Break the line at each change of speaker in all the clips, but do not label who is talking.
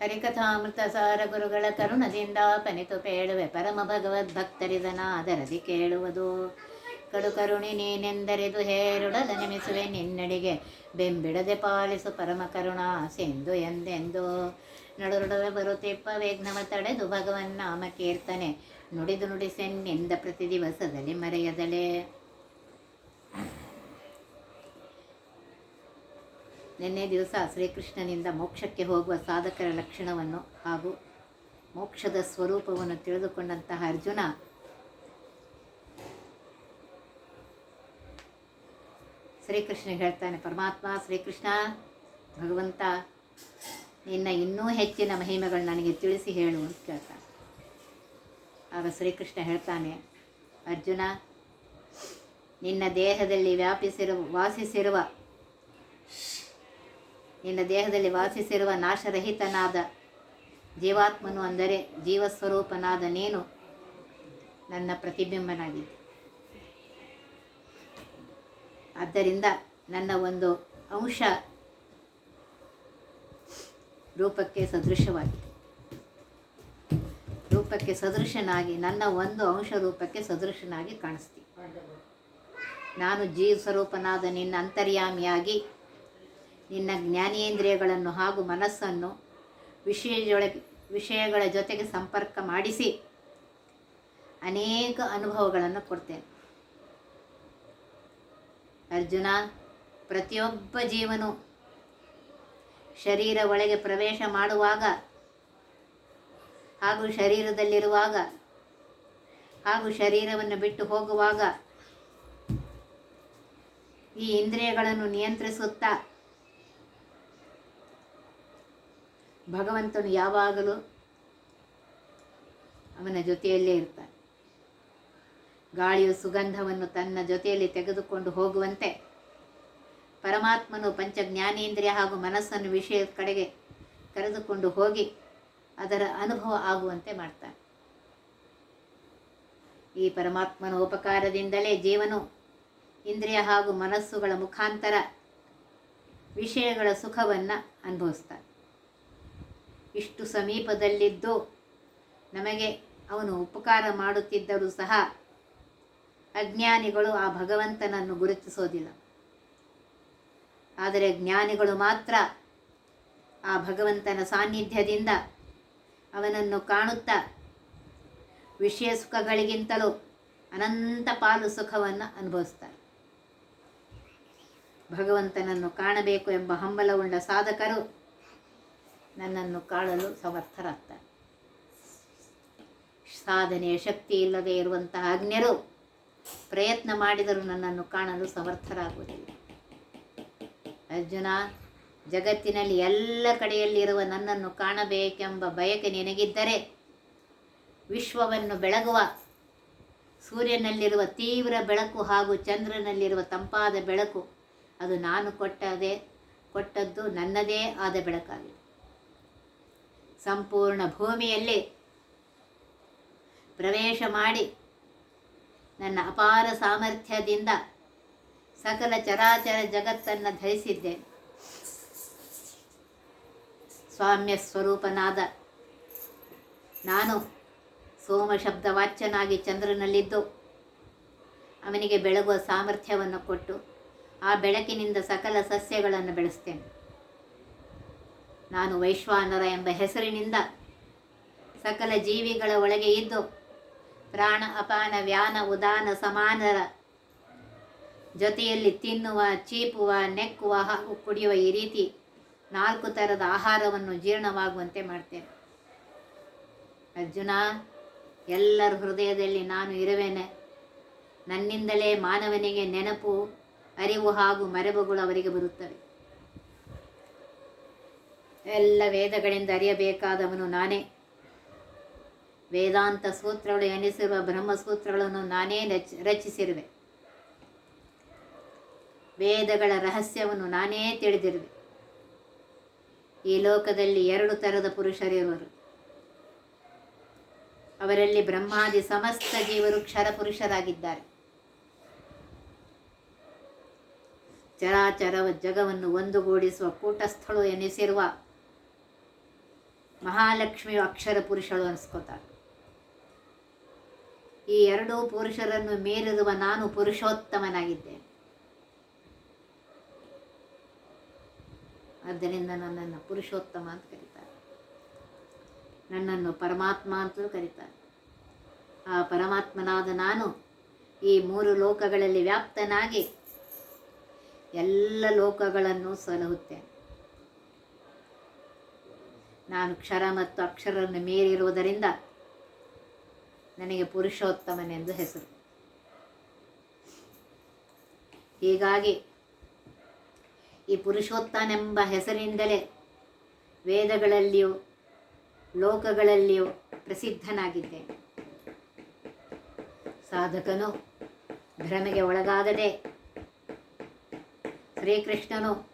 ಹರಿಕಥಾಮೃತ ಸಾರ ಗುರುಗಳ ಕರುಣದಿಂದ ಪನಿತು ಪೇಳುವೆ ಪರಮ ಭಗವದ್ ಭಕ್ತರಿದನಾದರದಿ ಕೇಳುವುದು. ಕಡು ಕರುಣಿ ನೀನೆಂದರಿದು ಹೇರುಡದ ನೆಮಿಸುವೆ ನಿನ್ನಡಿಗೆ. ಬೆಂಬಿಡದೆ ಪಾಲಿಸು ಪರಮ ಕರುಣ ಸಿಂಧು ಎಂದೆಂದು. ನಡುರುಡವೆ ಬರುತ್ತಿಪ್ಪ ವೇಘ್ನವ ತಡೆದು ಭಗವನ್ ನಾಮ ಕೀರ್ತನೆ. ನುಡಿದು ನುಡಿಸೆನ್ನಿಂದ ಪ್ರತಿ ದಿವಸದಲ್ಲಿ ಮರೆಯದಲೇ ನಿನ್ನೆ ದಿವಸ ಶ್ರೀಕೃಷ್ಣನಿಂದ ಮೋಕ್ಷಕ್ಕೆ ಹೋಗುವ ಸಾಧಕರ ಲಕ್ಷಣವನ್ನು ಹಾಗೂ ಮೋಕ್ಷದ ಸ್ವರೂಪವನ್ನು ತಿಳಿದುಕೊಂಡಂತಹ ಅರ್ಜುನ ಶ್ರೀಕೃಷ್ಣ ಹೇಳ್ತಾನೆ, ಪರಮಾತ್ಮ, ಶ್ರೀಕೃಷ್ಣ, ಭಗವಂತ, ನಿನ್ನ ಇನ್ನೂ ಹೆಚ್ಚಿನ ಮಹಿಮೆಗಳು ನನಗೆ ತಿಳಿಸಿ ಹೇಳು, ಅಂತ ಕೇಳ್ತಾನೆ. ಆಗ ಶ್ರೀಕೃಷ್ಣ ಹೇಳ್ತಾನೆ, ಅರ್ಜುನ, ನಿನ್ನ ದೇಹದಲ್ಲಿ ವ್ಯಾಪಿಸಿರುವ, ವಾಸಿಸಿರುವ ನಿನ್ನ ದೇಹದಲ್ಲಿ ವಾಸಿಸಿರುವ ನಾಶರಹಿತನಾದ ಜೀವಾತ್ಮನು ಅಂದರೆ ಜೀವಸ್ವರೂಪನಾದ ನೀನು ನನ್ನ ಪ್ರತಿಬಿಂಬನಾಗಿದ್ದೆ ಆದ್ದರಿಂದ ನನ್ನ ಒಂದು ಅಂಶ ರೂಪಕ್ಕೆ ಸದೃಶವಾಗಿದೆ. ರೂಪಕ್ಕೆ ಸದೃಶನಾಗಿ, ನನ್ನ ಒಂದು ಅಂಶ ರೂಪಕ್ಕೆ ಸದೃಶನಾಗಿ ಕಾಣಿಸ್ತೀನಿ ನಾನು ಜೀವ ಸ್ವರೂಪನಾದ ನಿನ್ನ ಅಂತರ್ಯಾಮಿಯಾಗಿ ನಿನ್ನ ಜ್ಞಾನೇಂದ್ರಿಯಗಳನ್ನು ಹಾಗೂ ಮನಸ್ಸನ್ನು ವಿಷಯದೊಳಗೆ ವಿಷಯಗಳ ಜೊತೆಗೆ ಸಂಪರ್ಕ ಮಾಡಿಸಿ. ಅನೇಕ ಅನುಭವಗಳನ್ನು ಕೊಡ್ತೇನೆ. ಅರ್ಜುನ, ಪ್ರತಿಯೊಬ್ಬ ಜೀವನು ಶರೀರ ಒಳಗೆ ಪ್ರವೇಶ ಮಾಡುವಾಗ ಹಾಗೂ ಶರೀರದಲ್ಲಿರುವಾಗ ಹಾಗೂ ಶರೀರವನ್ನು ಬಿಟ್ಟು ಹೋಗುವಾಗ ಈ ಇಂದ್ರಿಯಗಳನ್ನು ನಿಯಂತ್ರಿಸುತ್ತಾ ಭಗವಂತನು ಯಾವಾಗಲೂ ಅವನ ಜೊತೆಯಲ್ಲೇ ಇರ್ತಾನೆ. ಗಾಳಿಯು ಸುಗಂಧವನ್ನು ತನ್ನ ಜೊತೆಯಲ್ಲಿ ತೆಗೆದುಕೊಂಡು ಹೋಗುವಂತೆ ಪರಮಾತ್ಮನು ಪಂಚ ಜ್ಞಾನೇಂದ್ರಿಯ ಹಾಗೂ ಮನಸ್ಸನ್ನು ವಿಷಯದ ಕಡೆಗೆ ಕರೆದುಕೊಂಡು ಹೋಗಿ ಅದರ ಅನುಭವ ಆಗುವಂತೆ ಮಾಡ್ತಾನೆ. ಈ ಪರಮಾತ್ಮನ ಉಪಕಾರದಿಂದಲೇ ಜೀವನು ಇಂದ್ರಿಯ ಹಾಗೂ ಮನಸ್ಸುಗಳ ಮುಖಾಂತರ ವಿಷಯಗಳ ಸುಖವನ್ನು ಅನುಭವಿಸ್ತಾನೆ. ಇಷ್ಟು ಸಮೀಪದಲ್ಲಿದ್ದು ನಮಗೆ ಅವನು ಉಪಕಾರ ಮಾಡುತ್ತಿದ್ದರೂ ಸಹ ಅಜ್ಞಾನಿಗಳು ಆ ಭಗವಂತನನ್ನು ಗುರುತಿಸೋದಿಲ್ಲ. ಆದರೆ ಜ್ಞಾನಿಗಳು ಮಾತ್ರ ಆ ಭಗವಂತನ ಸಾನ್ನಿಧ್ಯದಿಂದ ಅವನನ್ನು ಕಾಣುತ್ತಾ ವಿಷಯ ಸುಖಗಳಿಗಿಂತಲೂ ಅನಂತ ಪಾಲು ಸುಖವನ್ನು ಅನುಭವಿಸ್ತಾರೆ. ಭಗವಂತನನ್ನು ಕಾಣಬೇಕು ಎಂಬ ಹಂಬಲವುಳ್ಳ ಸಾಧಕರು ನನ್ನನ್ನು ಕಾಳಲು ಸಮರ್ಥರಾಗ್ತಾರೆ. ಸಾಧನೆಯ ಶಕ್ತಿ ಇಲ್ಲದೆ ಇರುವಂತಹ ಅಜ್ಞರು ಪ್ರಯತ್ನ ಮಾಡಿದರೂ ನನ್ನನ್ನು ಕಾಣಲು ಸಮರ್ಥರಾಗುವುದಿಲ್ಲ. ಅರ್ಜುನ, ಜಗತ್ತಿನಲ್ಲಿ ಎಲ್ಲ ಕಡೆಯಲ್ಲಿರುವ ನನ್ನನ್ನು ಕಾಣಬೇಕೆಂಬ ಬಯಕೆ ನಿನಗಿದ್ದರೆ ವಿಶ್ವವನ್ನು ಬೆಳಗುವ, ಸೂರ್ಯನಲ್ಲಿರುವ ತೀವ್ರ ಬೆಳಕು ಹಾಗೂ ಚಂದ್ರನಲ್ಲಿರುವ ತಂಪಾದ ಬೆಳಕು, ಅದು ನಾನು ಕೊಟ್ಟದೇ, ಕೊಟ್ಟದ್ದು ನನ್ನದೇ ಆದ ಬೆಳಕಾಗಿದೆ. ಸಂಪೂರ್ಣ ಭೂಮಿಯಲ್ಲಿ ಪ್ರವೇಶ ಮಾಡಿ ನನ್ನ ಅಪಾರ ಸಾಮರ್ಥ್ಯದಿಂದ ಸಕಲ ಚರಾಚರ ಜಗತ್ತನ್ನು ಧರಿಸಿದ್ದೆ. ಸ್ವಾಮ್ಯ ಸ್ವರೂಪನಾದ ನಾನು ಸೋಮ ಶಬ್ದ ವಾಚ್ಯನಾಗಿ ಚಂದ್ರನಲ್ಲಿದ್ದು ಅವನಿಗೆ ಬೆಳಗುವ ಸಾಮರ್ಥ್ಯವನ್ನು ಕೊಟ್ಟು ಆ ಬೆಳಕಿನಿಂದ ಸಕಲ ಸಸ್ಯಗಳನ್ನು ಬೆಳೆಸ್ತೇನೆ. ನಾನು ವೈಶ್ವಾನರ ಎಂಬ ಹೆಸರಿನಿಂದ ಸಕಲ ಜೀವಿಗಳ ಒಳಗೆ ಇದ್ದು ಪ್ರಾಣ ಅಪಾನ ವ್ಯಾನ ಉದಾನ ಸಮಾನರ ಜೊತೆಯಲ್ಲಿ ತಿನ್ನುವ, ಚೀಪುವ, ನೆಕ್ಕುವ, ಹಾಗೂ ಕುಡಿಯುವ ಈ ರೀತಿ ನಾಲ್ಕು ಥರದ ಆಹಾರವನ್ನು ಜೀರ್ಣವಾಗುವಂತೆ ಮಾಡ್ತೇನೆ. ಅರ್ಜುನ, ಎಲ್ಲರ ಹೃದಯದಲ್ಲಿ ನಾನು ಇರುವೆನೆ. ನನ್ನಿಂದಲೇ ಮಾನವನಿಗೆ ನೆನಪು, ಅರಿವು ಹಾಗೂ ಮರೆವುಗಳು ಅವರಿಗೆ ಬರುತ್ತವೆ. ಎಲ್ಲ ವೇದಗಳಿಂದ ಅರಿಯಬೇಕಾದವನು ನಾನೇ. ವೇದಾಂತ ಸೂತ್ರಗಳು ಎನಿಸಿರುವ ಬ್ರಹ್ಮಸೂತ್ರಗಳನ್ನು ನಾನೇ ರಚ, ರಚಿಸಿರುವೆ. ವೇದಗಳ ರಹಸ್ಯವನ್ನು ನಾನೇ ತಿಳಿದಿರುವೆ. ಈ ಲೋಕದಲ್ಲಿ ಎರಡು ಥರದ ಪುರುಷರಿರುವರು. ಅವರಲ್ಲಿ ಬ್ರಹ್ಮಾದಿ ಸಮಸ್ತ ಜೀವರು ಕ್ಷರ ಪುರುಷರಾಗಿದ್ದಾರೆ. ಚರಾಚರ ಜಗವನ್ನು ಒಂದುಗೂಡಿಸುವ ಕೂಟಸ್ಥಳು ಎನಿಸಿರುವ ಮಹಾಲಕ್ಷ್ಮಿಯು ಅಕ್ಷರ ಪುರುಷಳು ಅನಿಸ್ಕೋತಾರೆ. ಈ ಎರಡೂ ಪುರುಷರನ್ನು ಮೇಲಿರುವ ನಾನು ಪುರುಷೋತ್ತಮನಾಗಿದ್ದೆ. ಆದ್ದರಿಂದ ನನ್ನನ್ನು ಪುರುಷೋತ್ತಮ ಅಂತ ಕರೀತಾರೆ. ನನ್ನನ್ನು ಪರಮಾತ್ಮ ಅಂತಲೂ ಕರೀತಾರೆ. ಆ ಪರಮಾತ್ಮನಾದ ನಾನು ಈ ಮೂರು ಲೋಕಗಳಲ್ಲಿ ವ್ಯಾಪ್ತನಾಗಿ ಎಲ್ಲ ಲೋಕಗಳನ್ನು ಸಲಹುತ್ತೇನೆ. ನಾನು ಕ್ಷರ ಮತ್ತು ಅಕ್ಷರವನ್ನು ಮೀರಿರುವುದರಿಂದ ನನಗೆ ಪುರುಷೋತ್ತಮನೆಂದು ಹೆಸರು. ಹೀಗಾಗಿ ಈ ಪುರುಷೋತ್ತನೆಂಬ ಹೆಸರಿನಿಂದಲೇ ವೇದಗಳಲ್ಲಿಯೂ ಲೋಕಗಳಲ್ಲಿಯೂ ಪ್ರಸಿದ್ಧನಾಗಿದ್ದೆ. ಸಾಧಕನು ಭ್ರಮೆಗೆ ಒಳಗಾಗದೆ ಶ್ರೀಕೃಷ್ಣನು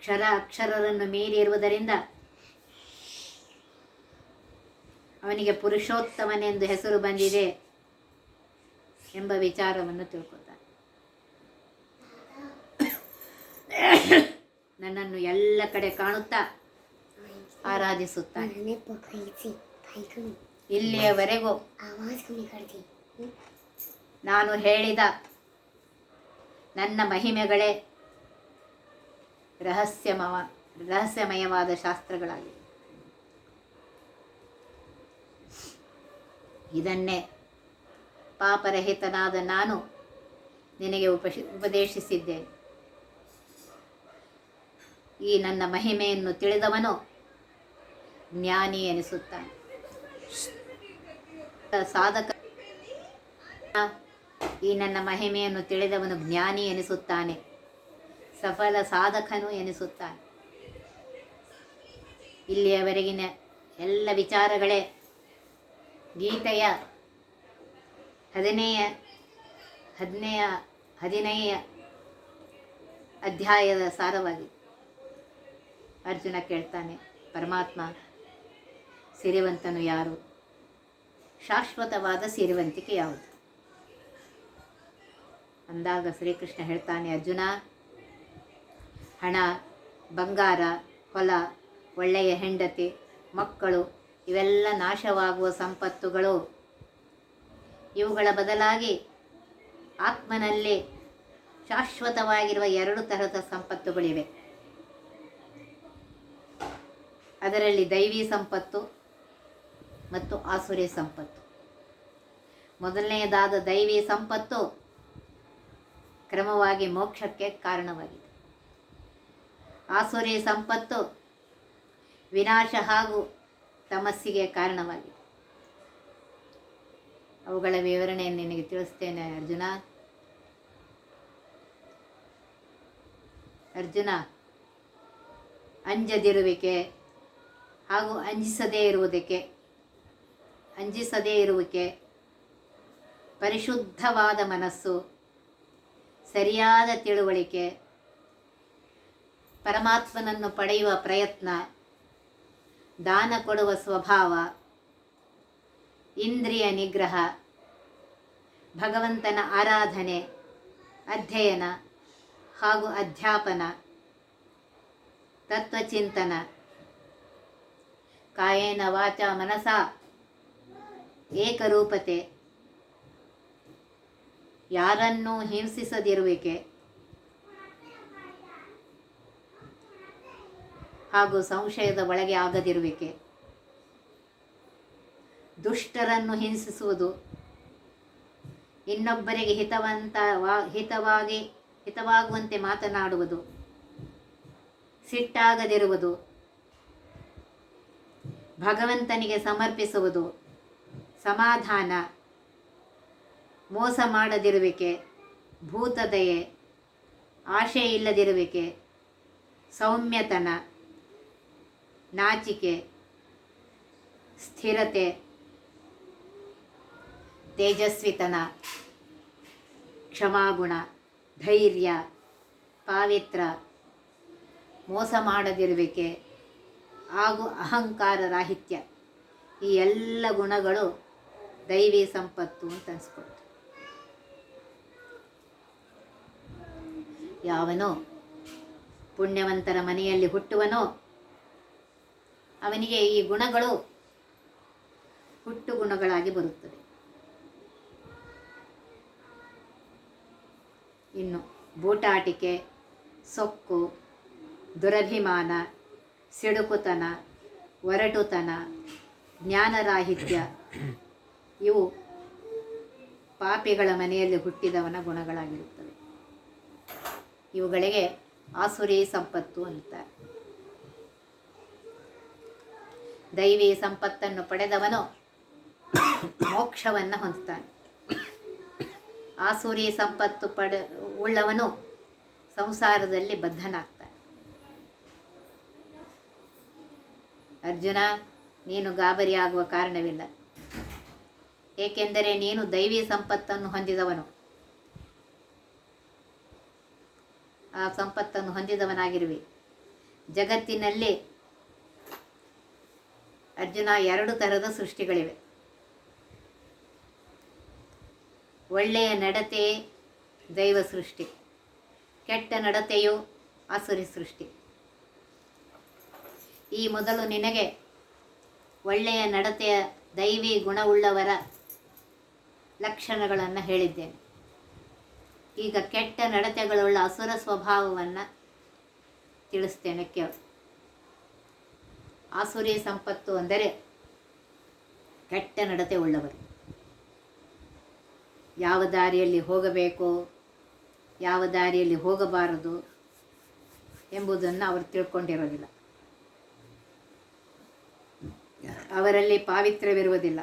ಕ್ಷರ ಅಕ್ಷರರನ್ನು ಮೀರಿರುವುದರಿಂದ ಅವನಿಗೆ ಪುರುಷೋತ್ತಮನೆಂದು ಹೆಸರು ಬಂದಿದೆ ಎಂಬ ವಿಚಾರವನ್ನು ತಿಳ್ಕೊತಾನೆ. ನನ್ನನ್ನು ಎಲ್ಲ ಕಡೆ ಕಾಣುತ್ತಾ ಆರಾಧಿಸುತ್ತಾನೆ. ಇಲ್ಲಿಯವರೆಗೂ ನಾನು ಹೇಳಿದ ನನ್ನ ಮಹಿಮೆಗಳೇ ರಹಸ್ಯಮವ, ರಹಸ್ಯಮಯವಾದ ಶಾಸ್ತ್ರಗಳಾಗಿವೆ. ಇದನ್ನೇ ಪಾಪರಹಿತನಾದ ನಾನು ನಿನಗೆ ಉಪಶಿ, ಉಪದೇಶಿಸಿದ್ದೇನೆ. ಈ ನನ್ನ ಮಹಿಮೆಯನ್ನು ತಿಳಿದವನು ಜ್ಞಾನಿ ಎನಿಸುತ್ತಾನೆ. ಸಾಧಕ ಈ ನನ್ನ ಮಹಿಮೆಯನ್ನು ತಿಳಿದವನು ಜ್ಞಾನಿ ಎನಿಸುತ್ತಾನೆ. ಸಫಲ ಸಾಧಕನು ಎನಿಸುತ್ತಾನೆ. ಇಲ್ಲಿಯವರೆಗಿನ ಎಲ್ಲ ವಿಚಾರಗಳೇ ಗೀತೆಯ ಹದಿನೆಯ ಹದಿನೆಯ ಹದಿನೈಯ ಅಧ್ಯಾಯದ ಸಾರವಾಗಿ ಅರ್ಜುನ ಕೇಳ್ತಾನೆ, ಪರಮಾತ್ಮ, ಸಿರಿವಂತನು ಯಾರು? ಶಾಶ್ವತವಾದ ಸಿರಿವಂತಿಕೆ ಯಾವುದು? ಅಂದಾಗ ಶ್ರೀಕೃಷ್ಣ ಹೇಳ್ತಾನೆ, ಅರ್ಜುನ ಹಣ, ಬಂಗಾರ, ಹೊಲ, ಒಳ್ಳೆಯ ಹೆಂಡತಿ, ಮಕ್ಕಳು ಇವೆಲ್ಲ ನಾಶವಾಗುವ ಸಂಪತ್ತುಗಳು. ಇವುಗಳ ಬದಲಾಗಿ ಆತ್ಮನಲ್ಲಿ ಶಾಶ್ವತವಾಗಿರುವ ಎರಡು ತರಹದ ಸಂಪತ್ತುಗಳಿವೆ. ಅದರಲ್ಲಿ ದೈವಿ ಸಂಪತ್ತು ಮತ್ತು ಆಸುರಿ ಸಂಪತ್ತು. ಮೊದಲನೆಯದಾದ ದೈವಿ ಸಂಪತ್ತು ಕ್ರಮವಾಗಿ ಮೋಕ್ಷಕ್ಕೆ ಕಾರಣವಾಗಿದೆ. ಆಸುರಿ ಸಂಪತ್ತು ವಿನಾಶ ಹಾಗೂ ತಮಸ್ಸಿಗೆ ಕಾರಣವಾಗಿದೆ. ಅವುಗಳ ವಿವರಣೆಯನ್ನು ನಿನಗೆ ತಿಳಿಸ್ತೇನೆ, ಅರ್ಜುನ. ಅರ್ಜುನ, ಅಂಜದಿರುವಿಕೆ ಹಾಗೂ ಅಂಜಿಸದೇ ಇರುವುದಕ್ಕೆ, ಅಂಜಿಸದೇ ಇರುವಿಕೆ ಪರಿಶುದ್ಧವಾದ ಮನಸ್ಸು, ಸರಿಯಾದ ತಿಳುವಳಿಕೆ ಪರಮಾತ್ಮನನ್ನು ಪಡೆಯುವ ಪ್ರಯತ್ನ, ದಾನ ಕೊಡುವ ಸ್ವಭಾವ, ಇಂದ್ರಿಯ ನಿಗ್ರಹ, ಭಗವಂತನ ಆರಾಧನೆ, ಅಧ್ಯಯನ ಹಾಗೂ ಅಧ್ಯಾಪನ, ತತ್ವಚಿಂತನ, ಕಾಯೇನ ವಾಚ ಮನಸ, ಏಕರೂಪತೆ, ಯಾರನ್ನೂ ಹಿಂಸಿಸದಿರುವಿಕೆ. ಹಾಗೂ ಸಂಶಯದ ಒಳಗೆ ಆಗದಿರುವಿಕೆ. ದುಷ್ಟರನ್ನು ಹಿಂಸಿಸುವುದು. ಇನ್ನೊಬ್ಬರಿಗೆ ಹಿತವಂತ ಹಿತವಾಗಿ, ಹಿತವಾಗುವಂತೆ ಮಾತನಾಡುವುದು. ಸಿಟ್ಟಾಗದಿರುವುದು. ಭಗವಂತನಿಗೆ ಸಮರ್ಪಿಸುವುದು. ಸಮಾಧಾನ. ಮೋಸ ಮಾಡದಿರುವಿಕೆ. ಭೂತದಯೆ. ಆಶೆ ಇಲ್ಲದಿರುವಿಕೆ ಸೌಮ್ಯತನ. ನಾಚಿಕೆ, ಸ್ಥಿರತೆ, ತೇಜಸ್ವಿತನ, ಕ್ಷಮಾಗುಣ, ಧೈರ್ಯ, ಪಾವಿತ್ರ, ಮೋಸ ಮಾಡದಿರುವಿಕೆ ಹಾಗೂ ಅಹಂಕಾರ, ರಾಹಿತ್ಯ ಈ ಎಲ್ಲ ಗುಣಗಳು ದೈವಿ ಸಂಪತ್ತು ಅಂತ ಅನಿಸ್ಕೊಳ್ತು. ಯಾವನೋ ಪುಣ್ಯವಂತರ ಮನೆಯಲ್ಲಿ ಹುಟ್ಟುವನೋ ಅವನಿಗೆ ಈ ಗುಣಗಳು ಹುಟ್ಟು ಗುಣಗಳಾಗಿ ಬರುತ್ತದೆ ಇನ್ನು ಬೂಟಾಟಿಕೆ, ಸೊಕ್ಕು, ದುರಭಿಮಾನ, ಸಿಡುಕುತನ, ಒರಟುತನ, ಜ್ಞಾನರಾಹಿತ್ಯ ಇವು ಪಾಪಿಗಳ ಮನೆಯಲ್ಲಿ ಹುಟ್ಟಿದವನ ಗುಣಗಳಾಗಿರುತ್ತವೆ. ಇವುಗಳಿಗೆ ಆಸುರಿ ಸಂಪತ್ತು ಅಂತಾರೆ. ದೈವಿ ಸಂಪತ್ತನ್ನು ಪಡೆದವನು ಮೋಕ್ಷವನ್ನು ಹೊಂದುತ್ತಾನೆ. ಆಸುರಿ ಸಂಪತ್ತು ಪಡ ಉಳ್ಳವನು ಸಂಸಾರದಲ್ಲಿ ಬದ್ಧನಾಗ್ತಾನೆ. ಅರ್ಜುನ, ನೀನು ಗಾಬರಿ ಆಗುವ ಕಾರಣವಿಲ್ಲ. ಏಕೆಂದರೆ ನೀನು ದೈವಿ ಸಂಪತ್ತನ್ನು ಹೊಂದಿದವನು. ಆ ಸಂಪತ್ತನ್ನು ಹೊಂದಿದವನಾಗಿರುವೆ. ಜಗತ್ತಿನಲ್ಲಿ ಅರ್ಜುನ ಎರಡು ಥರದ ಸೃಷ್ಟಿಗಳಿವೆ. ಒಳ್ಳೆಯ ನಡತೆ, ದೈವ ಸೃಷ್ಟಿ. ಕೆಟ್ಟ ನಡತೆಯು ಆಸುರಿ ಸೃಷ್ಟಿ. ಈ ಮೊದಲು ನಿನಗೆ ಒಳ್ಳೆಯ ನಡತೆಯ ದೈವಿ ಗುಣವುಳ್ಳವರ ಲಕ್ಷಣಗಳನ್ನು ಹೇಳಿದ್ದೇನೆ. ಈಗ ಕೆಟ್ಟ ನಡತೆಗಳುಳ್ಳ ಅಸುರ ಸ್ವಭಾವವನ್ನು ತಿಳಿಸ್ತೇನೆ ಕೇಳು. ಆಸುರಿ ಸಂಪತ್ತು ಅಂದರೆ ಕೆಟ್ಟ ನಡತೆ ಉಳ್ಳವರು. ಯಾವ ದಾರಿಯಲ್ಲಿ ಹೋಗಬೇಕು, ಯಾವ ದಾರಿಯಲ್ಲಿ ಹೋಗಬಾರದು ಎಂಬುದನ್ನು ಅವರು ತಿಳ್ಕೊಂಡಿರೋದಿಲ್ಲ. ಅವರಲ್ಲಿ ಪಾವಿತ್ರ್ಯವಿರುವುದಿಲ್ಲ,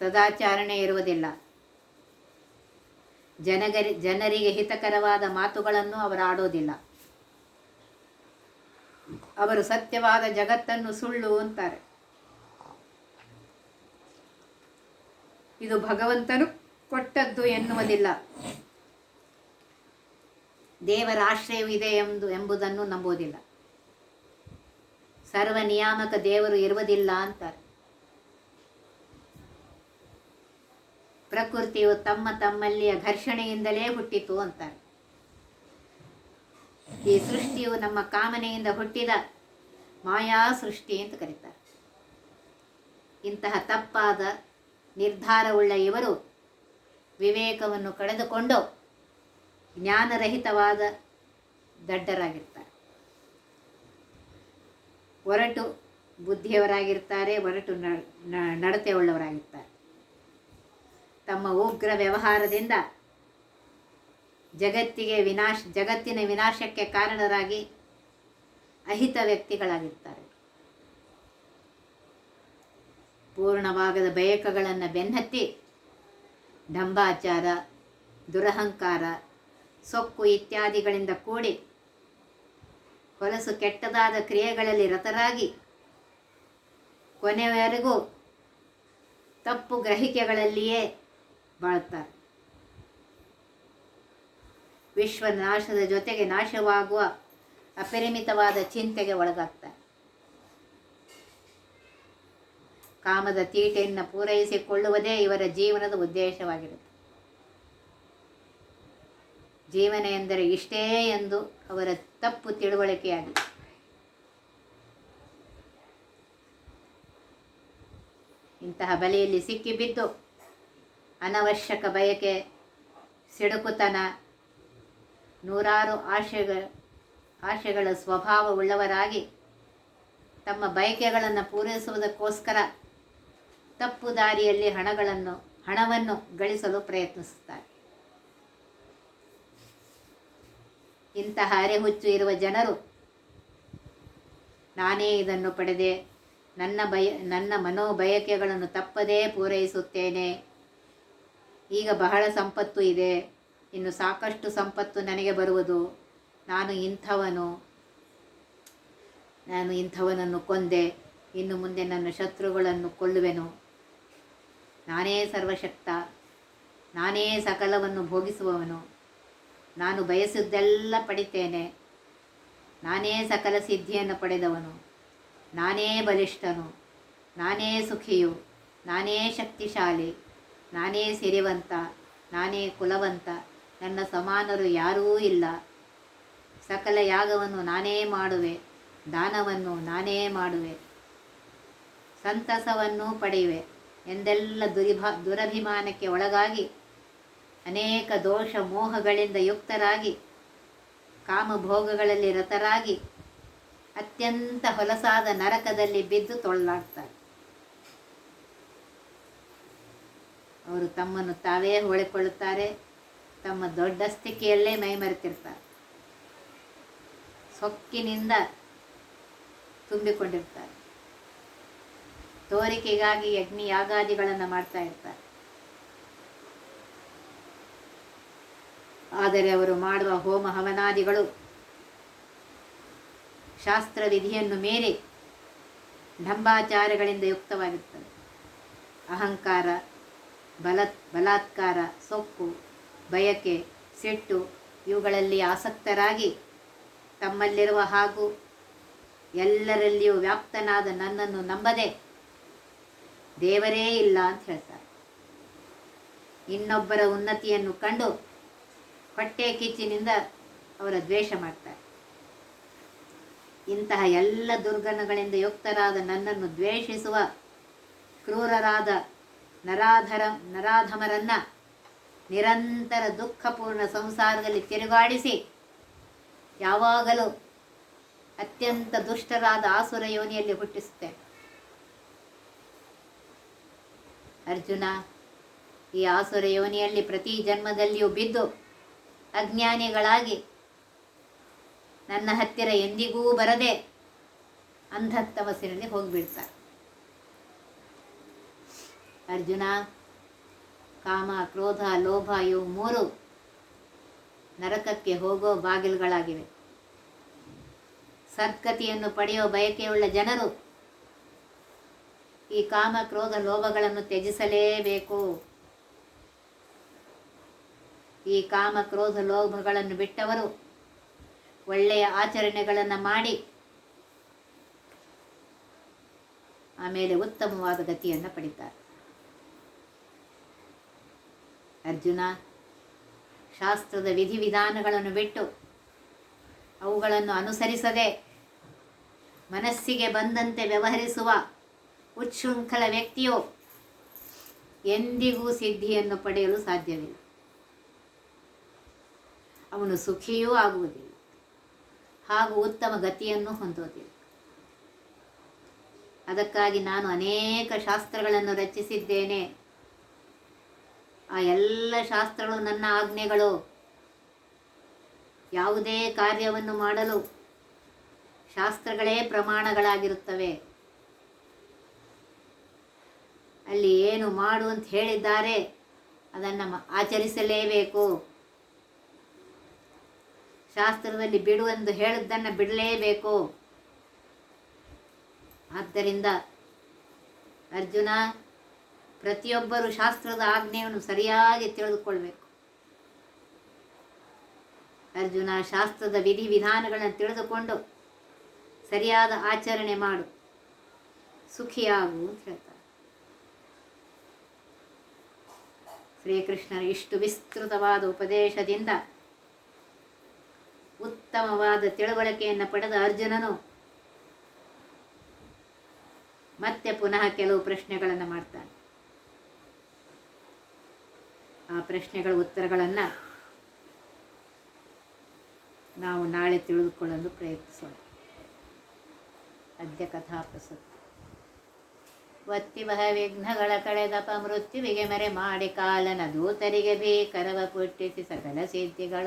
ಸದಾಚಾರಣೆ ಇರುವುದಿಲ್ಲ. ಜನಗರಿ, ಜನರಿಗೆ ಹಿತಕರವಾದ ಮಾತುಗಳನ್ನು ಅವರು ಆಡೋದಿಲ್ಲ. ಅವರು ಸತ್ಯವಾದ ಜಗತ್ತನ್ನು ಸುಳ್ಳು ಅಂತಾರೆ. ಇದು ಭಗವಂತನು ಕೊಟ್ಟದ್ದು ಎನ್ನುವುದಿಲ್ಲ. ದೇವರ ಆಶ್ರಯವಿದೆ ಎಂದು ಎಂಬುದನ್ನು ನಂಬುವುದಿಲ್ಲ. ಸರ್ವ ನಿಯಾಮಕ ದೇವರು ಇರುವುದಿಲ್ಲ ಅಂತಾರೆ. ಪ್ರಕೃತಿಯು ತಮ್ಮ ತಮ್ಮಲ್ಲಿಯ ಘರ್ಷಣೆಯಿಂದಲೇ ಹುಟ್ಟಿತು ಅಂತಾರೆ. ಈ ಸೃಷ್ಟಿಯು ನಮ್ಮ ಕಾಮನೆಯಿಂದ ಹುಟ್ಟಿದ ಮಾಯಾ ಸೃಷ್ಟಿ ಅಂತ ಕರೀತಾರೆ. ಇಂತಹ ತಪ್ಪಾದ ನಿರ್ಧಾರವುಳ್ಳ ಇವರು ವಿವೇಕವನ್ನು ಕಳೆದುಕೊಂಡು ಜ್ಞಾನರಹಿತವಾದ ದಡ್ಡರಾಗಿರ್ತಾರೆ. ಒರಟು ಬುದ್ಧಿಯವರಾಗಿರ್ತಾರೆ, ಒರಟು ನ- ನ- ನಡತೆ ಉಳ್ಳವರಾಗಿರ್ತಾರೆ ತಮ್ಮ ಉಗ್ರ ವ್ಯವಹಾರದಿಂದ ಜಗತ್ತಿಗೆ ವಿನಾಶ, ಜಗತ್ತಿನ ವಿನಾಶಕ್ಕೆ ಕಾರಣರಾಗಿ ಅಹಿತ ವ್ಯಕ್ತಿಗಳಾಗಿರ್ತಾರೆ. ಪೂರ್ಣವಾಗದ ಬಯಕಗಳನ್ನು ಬೆನ್ನತ್ತಿ ಡಂಬಾಚಾರ, ದುರಹಂಕಾರ, ಸೊಕ್ಕು ಇತ್ಯಾದಿಗಳಿಂದ ಕೂಡಿ ಹೊಲಸು ಕೆಟ್ಟದಾದ ಕ್ರಿಯೆಗಳಲ್ಲಿ ರತರಾಗಿ ಕೊನೆಯವರೆಗೂ ತಪ್ಪು ಗ್ರಹಿಕೆಗಳಲ್ಲಿಯೇ ಬಾಳುತ್ತಾರೆ ವಿಶ್ವ ನಾಶದ ಜೊತೆಗೆ ನಾಶವಾಗುವ ಅಪರಿಮಿತವಾದ ಚಿಂತೆಗೆ ಒಳಗಾಗ್ತಾರೆ ಕಾಮದ ತೀಟೆಯನ್ನು ಪೂರೈಸಿಕೊಳ್ಳುವುದೇ ಇವರ ಜೀವನದ ಉದ್ದೇಶವಾಗಿರುತ್ತೆ. ಜೀವನ ಎಂದರೆ ಇಷ್ಟೇ ಎಂದು ಅವರ ತಪ್ಪು ತಿಳುವಳಿಕೆಯಾಗಿದೆ. ಇಂತಹ ಬಲೆಯಲ್ಲಿ ಸಿಕ್ಕಿಬಿದ್ದು ಅನವಶ್ಯಕ ಬಯಕೆ, ಸಿಡುಕುತನ ನೂರಾರು ಆಶೆಗಳ ಆಶೆಗಳ ಸ್ವಭಾವವುಳ್ಳವರಾಗಿ ತಮ್ಮ ಬಯಕೆಗಳನ್ನು ಪೂರೈಸುವುದಕ್ಕೋಸ್ಕರ ತಪ್ಪು ದಾರಿಯಲ್ಲಿ ಹಣಗಳನ್ನು, ಹಣವನ್ನು ಗಳಿಸಲು ಪ್ರಯತ್ನಿಸುತ್ತಾರೆ. ಇಂತಹ ಅರೆಹುಚ್ಚು ಇರುವ ಜನರು, ನಾನೇ ಇದನ್ನು ಪಡೆದೆ, ನನ್ನ ಬಯ, ನನ್ನ ಮನೋಬಯಕೆಗಳನ್ನು ತಪ್ಪದೇ ಪೂರೈಸುತ್ತೇನೆ. ಈಗ ಬಹಳ ಸಂಪತ್ತು ಇದೆ. ಇನ್ನು ಸಾಕಷ್ಟು ಸಂಪತ್ತು ನನಗೆ ಬರುವುದು. ನಾನು ಇಂಥವನು. ನಾನು ಇಂಥವನನ್ನು ಕೊಂದೆ. ಇನ್ನು ಮುಂದೆ ನನ್ನ ಶತ್ರುಗಳನ್ನು ಕೊಲ್ಲುವೆನು. ನಾನೇ ಸರ್ವಶಕ್ತ. ನಾನೇ ಸಕಲವನ್ನು ಭೋಗಿಸುವವನು. ನಾನು ಬಯಸಿದ್ದೆಲ್ಲ ಪಡಿತೇನೆ. ನಾನೇ ಸಕಲ ಸಿದ್ಧಿಯನ್ನು ಪಡೆದವನು. ನಾನೇ ಬಲಿಷ್ಠನು. ನಾನೇ ಸುಖಿಯು. ನಾನೇ ಶಕ್ತಿಶಾಲಿ. ನಾನೇ ಸಿರಿವಂತ. ನಾನೇ ಕುಲವಂತ. ನನ್ನ ಸಮಾನರು ಯಾರೂ ಇಲ್ಲ. ಸಕಲ ಯಾಗವನ್ನು ನಾನೇ ಮಾಡುವೆ, ದಾನವನ್ನು ನಾನೇ ಮಾಡುವೆ, ಸಂತಸವನ್ನು ಪಡೆಯುವೆ ಎಂದೆಲ್ಲ ದುರಿಭಾ, ದುರಭಿಮಾನಕ್ಕೆ ಒಳಗಾಗಿ, ಅನೇಕ ದೋಷ ಮೋಹಗಳಿಂದ ಯುಕ್ತರಾಗಿ, ಕಾಮಭೋಗಗಳಲ್ಲಿ ರತರಾಗಿ ಅತ್ಯಂತ ಹೊಲಸಾದ ನರಕದಲ್ಲಿ ಬಿದ್ದು ತೊಳ್ಳಾಡ್ತಾರೆ. ಅವರು ತಮ್ಮನ್ನು ತಾವೇ ಹೊಳೆಕೊಳ್ಳುತ್ತಾರೆ ತಮ್ಮ ದೊಡ್ಡಸ್ತಿಕೆಯಲ್ಲೇ ಮೈಮರೆತಿರ್ತಾರೆ ಸೊಕ್ಕಿನಿಂದ ತುಂಬಿಕೊಂಡಿರ್ತಾರೆ. ತೋರಿಕೆಗಾಗಿ ಯಜ್ಞಿ ಯಾಗಾದಿಗಳನ್ನು ಮಾಡ್ತಾ ಇರ್ತಾರೆ. ಆದರೆ ಅವರು ಮಾಡುವ ಹೋಮ ಹವನಾದಿಗಳು ಶಾಸ್ತ್ರ ವಿಧಿಯನ್ನು ಮೀರಿ ಢಂಬಾಚಾರಗಳಿಂದ ಯುಕ್ತವಾಗಿರುತ್ತದೆ ಅಹಂಕಾರ, ಬಲ, ಬಲಾತ್ಕಾರ, ಸೊಕ್ಕು ಬಯಕೆ ಸಿಟ್ಟು ಇವುಗಳಲ್ಲಿ ಆಸಕ್ತರಾಗಿ ತಮ್ಮಲ್ಲಿರುವ ಹಾಗೂ ಎಲ್ಲರಲ್ಲಿಯೂ ವ್ಯಾಪ್ತನಾದ ನನ್ನನ್ನು ನಂಬದೆ ದೇವರೇ ಇಲ್ಲ ಅಂತ ಹೇಳ್ತಾರೆ. ಇನ್ನೊಬ್ಬರ ಉನ್ನತಿಯನ್ನು ಕಂಡು ಹೊಟ್ಟೆ ಕಿಚ್ಚಿನಿಂದ ಅವರ ದ್ವೇಷ ಮಾಡ್ತಾರೆ. ಇಂತಹ ಎಲ್ಲ ದುರ್ಗಣಗಳಿಂದ ಯುಕ್ತರಾದ ನನ್ನನ್ನು ದ್ವೇಷಿಸುವ ಕ್ರೂರರಾದ ನರಾಧರ ನರಾಧಮರನ್ನ ನಿರಂತರ ದುಃಖಪೂರ್ಣ ಸಂಸಾರದಲ್ಲಿ ತಿರುಗಾಡಿಸಿ ಯಾವಾಗಲೂ ಅತ್ಯಂತ ದುಷ್ಟರಾದ ಆಸುರ ಯೋನಿಯಲ್ಲಿ ಹುಟ್ಟಿಸುತ್ತೆ ಅರ್ಜುನ, ಈ ಆಸುರ ಯೋನಿಯಲ್ಲಿ ಪ್ರತಿ ಜನ್ಮದಲ್ಲಿಯೂ ಬಿದ್ದು ಅಜ್ಞಾನಿಗಳಾಗಿ ನನ್ನ ಹತ್ತಿರ ಎಂದಿಗೂ ಬರದೆ ಅಂಧತ್ತಮಸಿನಲ್ಲಿ ಹೋಗಿಬಿಡ್ತಾರೆ. ಅರ್ಜುನ ಕಾಮ, ಕ್ರೋಧ, ಲೋಭ ಇವು ಮೂರು ನರಕಕ್ಕೆ ಹೋಗೋ ಬಾಗಿಲುಗಳಾಗಿವೆ. ಸದ್ಗತಿಯನ್ನು ಪಡೆಯೋ ಬಯಕೆಯುಳ್ಳ ಜನರು ಈ ಕಾಮ, ಕ್ರೋಧ, ಲೋಭಗಳನ್ನು ತ್ಯಜಿಸಲೇಬೇಕು. ಈ ಕಾಮ, ಕ್ರೋಧ, ಲೋಭಗಳನ್ನು ಬಿಟ್ಟವರು ಒಳ್ಳೆಯ ಆಚರಣೆಗಳನ್ನು ಮಾಡಿ ಆಮೇಲೆ ಉತ್ತಮವಾದ ಗತಿಯನ್ನು ಪಡಿತಾರೆ. ಅರ್ಜುನ, ಶಾಸ್ತ್ರದ ವಿಧಿವಿಧಾನಗಳನ್ನು ಬಿಟ್ಟು ಅವುಗಳನ್ನು ಅನುಸರಿಸದೆ ಮನಸ್ಸಿಗೆ ಬಂದಂತೆ ವ್ಯವಹರಿಸುವ ಉಚ್ಛೃಂಖಲ ವ್ಯಕ್ತಿಯು ಎಂದಿಗೂ ಸಿದ್ಧಿಯನ್ನು ಪಡೆಯಲು ಸಾಧ್ಯವಿಲ್ಲ. ಅವನು ಸುಖಿಯೂ ಆಗುವುದಿಲ್ಲ, ಹಾಗೂ ಉತ್ತಮ ಗತಿಯನ್ನು ಹೊಂದೋದಿಲ್ಲ ಅದಕ್ಕಾಗಿ ನಾನು ಅನೇಕ ಶಾಸ್ತ್ರಗಳನ್ನು ರಚಿಸಿದ್ದೇನೆ. ಆ ಎಲ್ಲ ಶಾಸ್ತ್ರಗಳು ನನ್ನ ಆಜ್ಞೆಗಳು. ಯಾವುದೇ ಕಾರ್ಯವನ್ನು ಮಾಡಲು ಶಾಸ್ತ್ರಗಳೇ ಪ್ರಮಾಣಗಳಾಗಿರುತ್ತವೆ. ಅಲ್ಲಿ ಏನು ಮಾಡು ಅಂತ ಹೇಳಿದ್ದಾರೆ, ಅದನ್ನು ಆಚರಿಸಲೇಬೇಕು. ಶಾಸ್ತ್ರದಲ್ಲಿ ಬಿಡು ಎಂದು ಹೇಳಿದ್ದನ್ನು ಬಿಡಲೇಬೇಕು. ಆದ್ದರಿಂದ ಅರ್ಜುನ ಪ್ರತಿಯೊಬ್ಬರು ಶಾಸ್ತ್ರದ ಆಜ್ಞೆಯನ್ನು ಸರಿಯಾಗಿ ತಿಳಿದುಕೊಳ್ಬೇಕು. ಅರ್ಜುನ ಶಾಸ್ತ್ರದ ವಿಧಿವಿಧಾನಗಳನ್ನು ತಿಳಿದುಕೊಂಡು ಸರಿಯಾದ ಆಚರಣೆ ಮಾಡು. ಸುಖಿಯಾಗು ಅಂತ ಹೇಳ್ತಾರೆ. ಶ್ರೀಕೃಷ್ಣನ ಇಷ್ಟು ವಿಸ್ತೃತವಾದ ಉಪದೇಶದಿಂದ ಉತ್ತಮವಾದ ತಿಳುವಳಿಕೆಯನ್ನು ಪಡೆದ ಅರ್ಜುನನು ಮತ್ತೆ ಪುನಃ ಕೆಲವು ಪ್ರಶ್ನೆಗಳನ್ನು ಮಾಡ್ತಾನೆ ಆ ಪ್ರಶ್ನೆಗಳ ಉತ್ತರಗಳನ್ನು ನಾವು ನಾಳೆ ತಿಳಿದುಕೊಳ್ಳಲು ಪ್ರಯತ್ನಿಸೋಣ. ಅದ್ಯ ಕಥಾ ಪ್ರಸಕ್ತಿ. ಒತ್ತಿ ಬಹ ವಿಘ್ನಗಳ ಕಳೆದಪ ಮೃತ್ಯುವಿಗೆ ಮರೆ ಮಾಡಿ ಕಾಲನ ದೂತರಿಗೆ ಭೀಕರವ ಪುಟ್ಟಿಸಿ ಸಕಲ ಸಿದ್ಧಿಗಳ.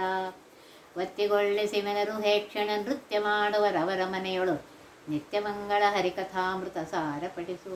ಒತ್ತಿಗೊಳ್ಳಿಸಿ ಮೆನರು ಹೇಕ್ಷಣ ನೃತ್ಯ ಮಾಡುವರವರ ಮನೆಯೊಳು ನಿತ್ಯ ಮಂಗಳ ಹರಿಕಥಾಮೃತ ಸಾರ ಪಠಿಸು